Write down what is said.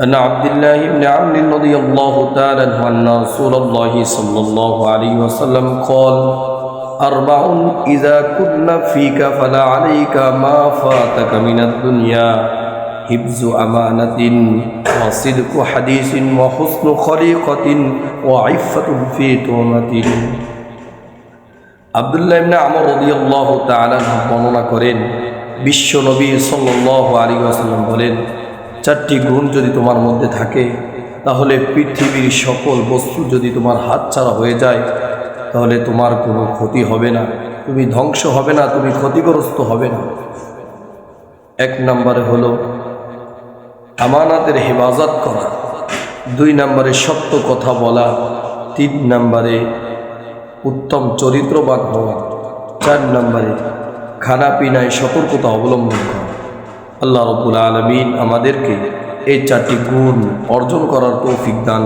أن عبد الله بن عمرو رضي الله تعالى عنه أن رسول الله صلى الله عليه وسلم قال أربع إذا كنا فيك فلا عليك ما فاتك من الدنيا حفظ أمانة وصدق حديث وحسن خليقة وعفة في تهمة আবদুল্লাহ ইবনে আমর রাদিয়াল্লাহু তাআলা বর্ণনা করেন বিশ্ব নবী সাল্লাল্লাহু আলাইহি ওয়াসাল্লাম বলেন চারটি গুণ যদি তোমার মধ্যে থাকে, তাহলে পৃথিবীর সকল বস্তু যদি তোমার হাতছাড়া হয়ে যায়, তাহলে তোমার কোনো ক্ষতি হবে না। তুমি ধ্বংস হবে না, তুমি ক্ষতিগ্রস্ত হবে না। এক নম্বরে হলো আমানাতের হেফাজত করা। দুই নম্বরে সত্য কথা বলা। তিন নম্বরে উত্তম চরিত্রবান হওয়া। চার নম্বরে খানা পিনায় সতর্কতা অবলম্বন করা। আল্লাহ রবুল আলমিন আমাদেরকে এই চারটি গুণ অর্জন করার তৌফিক দান